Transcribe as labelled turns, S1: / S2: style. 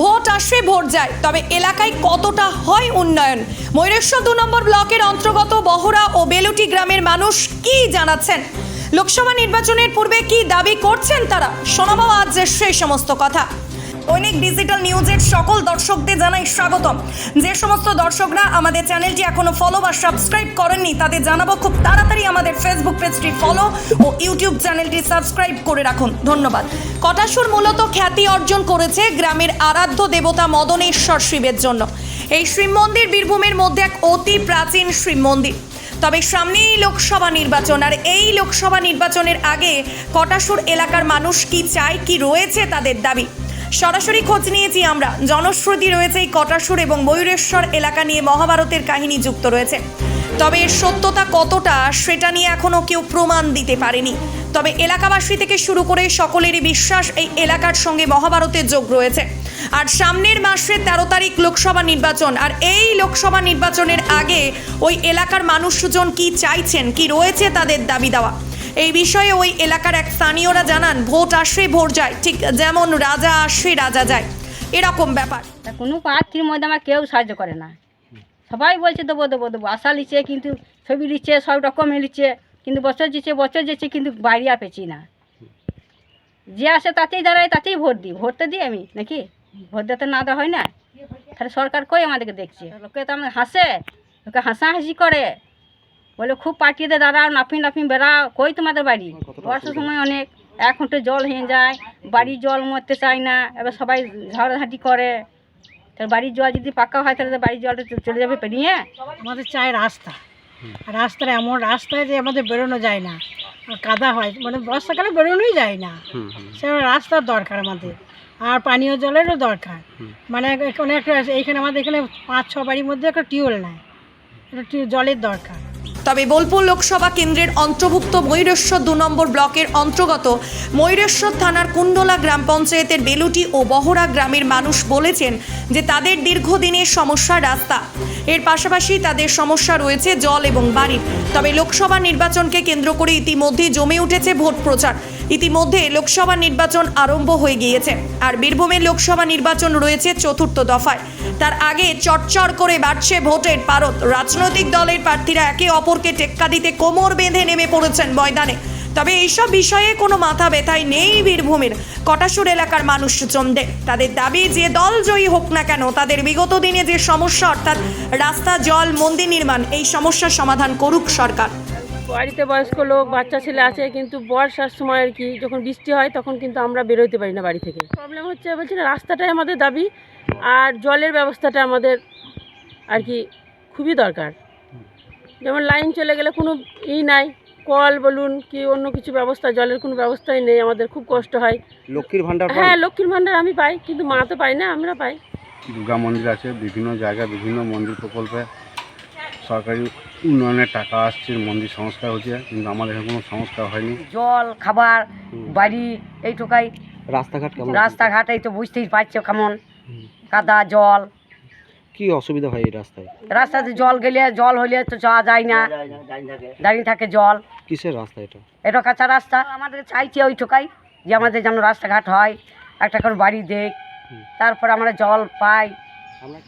S1: Vote আসবে vote যায়। তবে এলাকায় কতটা হয় উন্নয়ন? ময়ূরেশ্বর দু নম্বর ব্লকের অন্তর্গত বহরা ও বেলুটি গ্রামের মানুষ কি জানাচ্ছেন? লোকসভা নির্বাচনের পূর্বে কি দাবি করছেন তারা? শোনাবো আজ সেই সমস্ত কথা। দৈনিক ডিজিটাল নিউজের সকল দর্শকদের জানাই স্বাগতম। যে সমস্ত দর্শকরা আমাদের চ্যানেলটি এখনও ফলো বা সাবস্ক্রাইব করেননি, তাদের জানাব খুব তাড়াতাড়ি আমাদের ফেসবুক পেজটি ফলো ও ইউটিউব চ্যানেলটি সাবস্ক্রাইব করে রাখুন। ধন্যবাদ। কটাসুর মূলত খ্যাতি অর্জন করেছে গ্রামের আরাধ্য দেবতা মদনেশ্বর শিবের জন্য। এই শিব মন্দির বীরভূমের মধ্যে এক অতি প্রাচীন শিব মন্দির। তবে সামনেই লোকসভা নির্বাচন, আর এই লোকসভা নির্বাচনের আগে কটাসুর এলাকার মানুষ কি চায়, কি রয়েছে তাদের দাবি? সরাসরি খোঁজ নিয়েছি আমরা। জনশ্রুতি রয়েছে এই কটাসুর এবং ময়ূরেশ্বর এলাকা নিয়ে মহাভারতের কাহিনী যুক্ত রয়েছে। তবে এর সত্যতা কতটা সেটা নিয়ে এখনও কেউ প্রমাণ দিতে পারেনি। তবে এলাকাবাসী থেকে শুরু করে সকলেরই বিশ্বাস এই এলাকার সঙ্গে মহাভারতের যোগ রয়েছে। আর সামনের মাসে তেরো তারিখ লোকসভা নির্বাচন, আর এই লোকসভা নির্বাচনের আগে ওই এলাকার মানুষজন কি চাইছেন, কি রয়েছে তাদের দাবি দেওয়া। এই বিষয়ে ওই এলাকার এক স্থানীয়রা জানান, ভোট আসে, ভোট যায়। ঠিক যেমন রাজা আসে, রাজা যায়। এরকম ব্যাপার।
S2: কোনো প্রার্থীর মধ্যে আমার কেউ সাহায্য করে না। সবাই বলছে, দেবো দেবো দেবো। আশা লিচ্ছে কিন্তু ছবি লিচ্ছে সব রকমের লিচ্ছে কিন্তু বছর দিচ্ছে বছর দিচ্ছে কিন্তু বাইরিয়া পেছি না। যে আসে তাতেই দাঁড়ায়, তাতেই ভোট দিই। ভোট তো দিই আমি, নাকি? ভোট দিতে না দেওয়া হয় না। তাহলে সরকার কই আমাদেরকে দেখছে? লোকে তো আমাদের হাসে, লোকে হাসাহাসি করে। বলে খুব পার্টিতে দাঁড়াও নাফি নাফি বেড়াও কই তোমাদের বাড়ি? বর্ষার সময় অনেক এক ঘণ্টা জল হয়ে যায় বাড়ির জল মরতে চায় না এবার সবাই ঝাড়াঝাঁটি করে। তাহলে বাড়ির জল যদি পাকা হয় তাহলে তো বাড়ির জলটা চলে যাবে পেরিয়ে।
S3: আমাদের চাই রাস্তা। আর রাস্তার এমন রাস্তায় যে আমাদের বেরোনো যায় না আর কাদা হয় মানে বর্ষাকালে বেরোনোই যায় না। সে রাস্তার দরকার আমাদের আর পানীয় জলেরও দরকার। মানে এখানে একটা এইখানে আমাদের এখানে পাঁচ ছ বাড়ির মধ্যে একটা টিউবওয়েল নাই একটা টিউ- জলের দরকার।
S1: তবে বোলপুর লোকসভা কেন্দ্রের অন্তর্ভুক্ত ময়ূরেশ্বর দু নম্বর ব্লকের অন্তর্গত ময়ূরেশ্বর থানার কুণ্ডলা গ্রাম পঞ্চায়েতের বেলুটি ও বহরা গ্রামের মানুষ বলেছেন যে তাদের দীর্ঘদিনের সমস্যা রাস্তা। এর পাশাপাশি তাদের সমস্যা রয়েছে জল এবং বাড়ির। তবে লোকসভা নির্বাচনকে কেন্দ্র করে ইতিমধ্যে জমে উঠেছে ভোট প্রচার। ইতিমধ্যে লোকসভা নির্বাচন আরম্ভ হয়ে গিয়েছে। আর বীরভূমের লোকসভা নির্বাচন রয়েছে চতুর্থ দফায়। তার আগে চটচড় করে বাড়ছে ভোটের পারত রাজনৈতিক দলের প্রার্থীরা একে অপরকে টেক্কা দিতে কোমর বেঁধে নেমে পড়েছেন ময়দানে। তবে এইসব বিষয়ে কোনো মাথা ব্যথাই নেই বীরভূমের। কটাসুর এলাকার মানুষ মানুষজনদের তাদের দাবি, যে দল জয়ী হোক না কেন, তাদের বিগত দিনে যে সমস্যা, অর্থাৎ রাস্তা, জল, মন্দির নির্মাণ, এই সমস্যার সমাধান করুক সরকার।
S4: বাড়িতে বয়স্ক লোক, বাচ্চা ছেলে আছে, কিন্তু বর্ষার সময় আর কি, যখন বৃষ্টি হয়, তখন কিন্তু আমরা বেরোতে পারি না বাড়ি থেকে। প্রবলেম হচ্ছে, বলছি না, রাস্তাটাই আমাদের দাবি, আর জলের ব্যবস্থাটা আমাদের আর কি খুবই দরকার। যেমন লাইন চলে গেলে কোনো ই নাই কল বলুন কি অন্য কিছু ব্যবস্থা জলের কোনো ব্যবস্থাই নেই আমাদের খুব কষ্ট হয়।
S5: লক্ষ্মীর ভান্ডার
S4: হ্যাঁ লক্ষ্মীর ভাণ্ডার আমি পাই কিন্তু মা তো পাই না আমরা পাই।
S5: দুর্গা মন্দির আছে বিভিন্ন জায়গায় বিভিন্ন মন্দির প্রকল্পে সরকারি উন্নয়নের টাকা আসছে মন্দির সংস্কার হচ্ছে কিন্তু আমাদের এখানে কোনো সংস্কার হয়নি।
S6: জল খাবার বাড়ি এইটুকাই।
S5: রাস্তাঘাট
S6: রাস্তাঘাট এই তো বুঝতেই পারছ কেমন। কাদা জল।
S5: কি অসুবিধা হয় এই রাস্তায়?
S6: রাস্তাতে জল গেলে জল হলে তো যাওয়া যায় না। দাঁড়িয়ে থাকে জল।
S5: কিসের রাস্তা এটা?
S6: এটা কাঁচা রাস্তা। আমাদের চাইছি ওই ঠোকাই যে আমাদের যেন রাস্তাঘাট হয়। একটা করে বাড়ি দেখ। তারপর আমরা জল পাই।
S5: আমরা